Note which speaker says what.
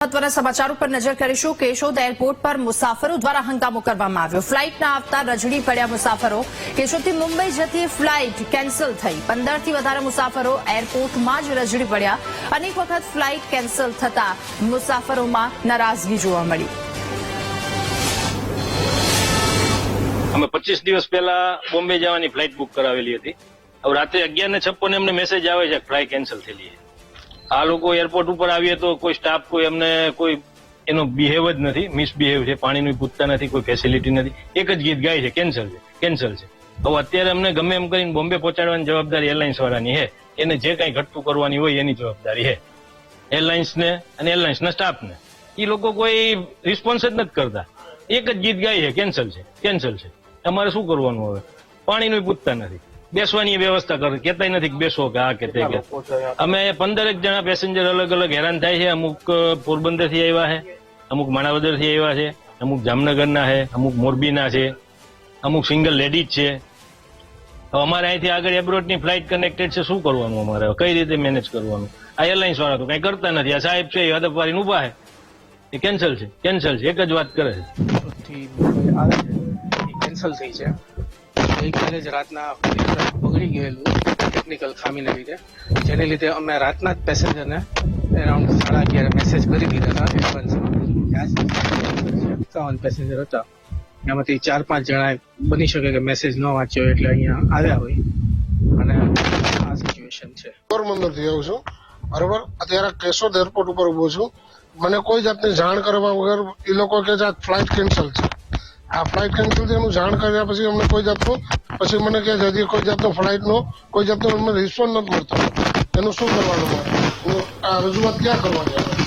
Speaker 1: મહત્વના સમાચાર ઉપર નજર કરીશું. કેશોદ એરપોર્ટ પર મુસાફરો દ્વારા હંગામો કરવામાં આવ્યો. ફ્લાઇટના આવતા રજડી પડ્યા મુસાફરો. કેશોદથી મુંબઈ જતી ફ્લાઇટ કેન્સલ થઈ. પંદરથી વધારે મુસાફરો એરપોર્ટમાં જ રજડી પડ્યા. અનેક વખત ફ્લાઇટ કેન્સલ થતા મુસાફરોમાં નારાજગી જોવા મળી.
Speaker 2: અમે પચીસ દિવસ પહેલા બોમ્બે જવાની ફ્લાઇટ બુક કરાવેલી હતી. રાત્રે અગિયાર ને છપ્પન એમને મેસેજ આવે છે ફ્લાઇટ કેન્સલ થયેલી છે. આ લોકો એરપોર્ટ ઉપર આવીએ તો કોઈ સ્ટાફ કોઈ એમને કોઈ એનો બિહેવ જ નથી મિસબિહેવ છે, પાણીનું પૂછતા નથી, કોઈ ફેસિલિટી નથી. એક જ ગીત ગાય છે કેન્સલ છે કેન્સલ છે. હવે અત્યારે અમને ગમે એમ કરીને બોમ્બે પહોંચાડવાની જવાબદારી એરલાઇન્સ વાળાની છે એને જે કંઈ ઘટતું કરવાની હોય એની જવાબદારી છે એરલાઇન્સને અને એરલાઇન્સના સ્ટાફને એ લોકો કોઈ રિસ્પોન્સ જ નથી કરતા. એક જ ગીત ગાય છે કેન્સલ છે કેન્સલ છે. અમારે શું કરવાનું હવે? પાણીનું પૂછતા નથી. બેસવાની વ્યવસ્થા કરે. કેતાય નથી બેસો કે આ કે તે કે. અમે પંદરેક જણા પેસેન્જર અલગ અલગ હેરાન થાય છે. અમુક પોરબંદરથી આવ્યા છે અમુક માણાવદરથી આવ્યા છે અમુક જામનગરના છે અમુક મોરબીના છે અમુક સિંગલ લેડીઝ છે. અમારે અહીંથી આગળ એબ્રોડની ફ્લાઇટ કનેક્ટેડ છે. શું કરવાનું અમારે? કઈ રીતે મેનેજ કરવાનું? આ એરલાઇન્સ વાળા તો કઈ કરતા નથી. આ સાહેબ છે એ હદપ વાળીને ઊભા છે. એ કેન્સલ છે. કેન્સલ છે. એક જ વાત કરે છે.
Speaker 3: કેન્સલ થઈ છે. ગઈકાલે જ રાતના બગડી ગયેલું ટેકનિકલ ખામીને લીધે. જેને લીધે અમે રાતના જ પેસેન્જરને એરાઉન્ડ સાડા અગિયાર મેસેજ કરી દીધા હતા એમ્બ્યુલન્સમાં પેસેન્જર હતા. એમાંથી ચાર પાંચ જણા બની શકે કે મેસેજ ન વાંચ્યો એટલે અહીંયા આવ્યા હોય. અને આ સિચ્યુએશન છે.
Speaker 4: પોરબંદરથી આવું છું. બરોબર? અત્યારે કેશોદ એરપોર્ટ ઉપર ઊભો છું. મને કોઈ જાતની જાણ કરવા વગર એ લોકો કે આ ફ્લાઇટ કેન્સલ છે. આ ફ્લાઇટ કેન્સલ છે એનું જાણ કર્યા પછી અમને કોઈ જાતનું પછી મને કહે છે, હજી કોઈ જાતનો ફ્લાઇટનો કોઈ જાતનો મને રિસ્પોન્સ નથી મળતો. એનું શું કરવાનું મારે? આ રજૂઆત ક્યાં કરવાની?